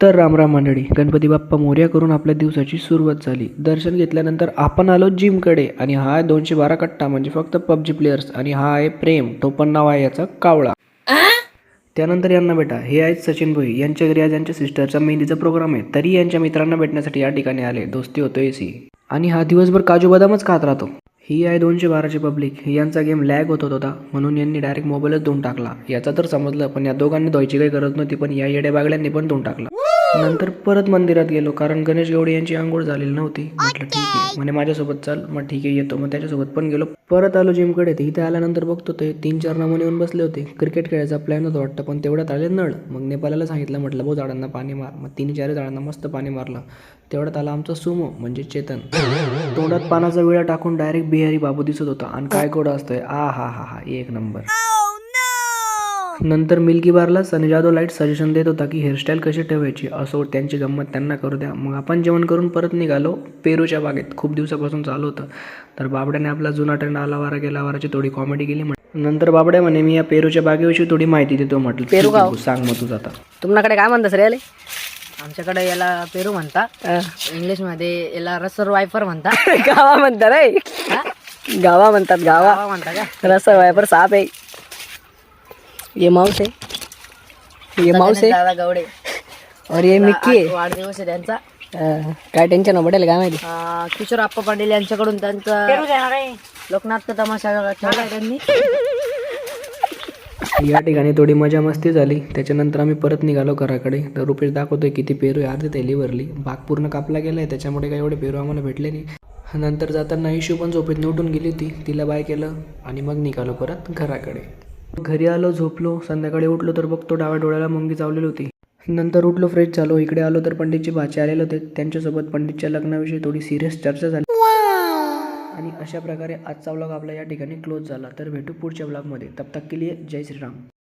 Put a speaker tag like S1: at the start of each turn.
S1: तर रामराम मंडळी गणपती बाप्पा मोर्या करून आपल्या दिवसाची सुरुवात झाली. दर्शन घेतल्यानंतर आपण आलो जिमकडे आणि हा आहे दोनशे बारा कट्टा म्हणजे फक्त पबजी प्लेयर्स आणि हा आहे प्रेम तो पण नाव आहे याचा कावळा. त्यानंतर यांना भेटा. हे आहेत सचिन भोई. यांच्या घरी आज यांच्या सिस्टरचा मेहंदीचा प्रोग्राम आहे. तरी यांच्या मित्रांना भेटण्यासाठी या ठिकाणी आले. दोस्ती होतो एसी आणि हा दिवसभर काजू बदामच खात राहतो. ही आहे दोनशे बाराची पब्लिक यांचा गेम लॅग होत होता. म्हणून यांनी डायरेक्ट मोबाईलच देऊन टाकला. याचा तर समजलं पण या दोघांनी द्यायची काही गरज नव्हती पण या येड्या बागड्यांनी पण देऊन टाकला. नंतर परत मंदिरात गेलो कारण गणेश गवडे यांची आंघोळ झालेली नव्हती. म्हटलं ठीक आहे. म्हणे माझ्यासोबत चल. मग ठीक आहे येतो. मग त्याच्यासोबत पण गेलो. परत आलो जिमकडे. ते इथे आल्यानंतर बघतो ते तीन चार नमुने येऊन बसले होते. क्रिकेट खेळायचा प्लॅन होता वाटतं पण तेवढ्यात आले नळ. मग नेपाळाला सांगितलं म्हटलं भाऊ झाडांना पाणी मार. मग तिन्ही चार झाडांना मस्त पाणी मारलं. तेवढ्यात आला आमचा सुमो म्हणजे चेतन. तोंडात पानाचा विळा टाकून डायरेक्ट बिहारी बाबू दिसत होता. आणि काय गोड असतोय? आ हा हा हा. एक नंबर. नंतर मिल्की बारला सनी जाधव लाइट सजेशन देत होता की हेअरस्टाईल कशी ठेवायची असो त्यांची गंमत त्यांना करू द्या. मग आपण जेवण करून परत निघालो पेरूच्या बागेत. खूप दिवसापासून चालू होतं. तर बाबड्याने आपला जुना ट्रेंड आला वारा गेला वाराची थोडी कॉमेडी केली म्हण नंतर बाबड्या म्हणे मी या पेरूच्या बागेविषयी थोडी माहिती देतो म्हटलं.
S2: पेरू
S1: "ठीक आहे
S2: गाव?"
S1: सांग मग तुझं आता.
S2: तुमच्याकडे काय म्हणतात रे याले
S3: आमच्याकडे याला पेरू म्हणतात इंग्लिशमध्ये याला रसर वायफर म्हणतात
S2: गावा म्हणतात रे. गावा म्हणतात गावा.
S3: गावा म्हणता का?
S2: रस वायपर साप आहे. ये माउस आहे. ये माउस आहे.
S3: दादा गवडे.
S2: और ये मिक्की आहे.
S3: वाढदिवस आहे त्यांचा.
S2: अं, काय टेन्शन पडेल काय माहिती?
S3: अं, किशोर आप्पा पाटील यांच्याकडून त्यांचा लोकनाट्य तमाशा ठेवला त्यांनी.
S1: या ठिकाणी थोडी मजा मस्ती झाली. त्याच्यानंतर आम्ही परत निघालो घराकडे तर रुपेश दाखवतोय किती पेरू आहे. अर्धी थैली भरली. बाग पूर्ण कापला गेलाय. त्याच्यामुळे काही एवढे पेरू आम्हाला भेटले नाही. नंतर जाताना इशू पण झोपेत उठून गेली होती. तिला बाय केलं आणि मग निघालो परत घराकडे. घरी आलो झोपलो. संध्याकाळी उठलो तर बघतो डाव्या डोळ्याला मुंगी चावलेली होती. नंतर उठलो फ्रेश झालो. इकडे आलो तर पंडितची भाचे आलेले होते. त्यांच्यासोबत पंडितच्या लग्नाविषयी थोडी सिरियस चर्चा झाली. आणि अशा प्रकारे आजचा व्लॉग आपला या ठिकाणी क्लोज झाला. तर भेटू पुढच्या ब्लॉगमध्ये तब तक के लिए जय श्रीराम.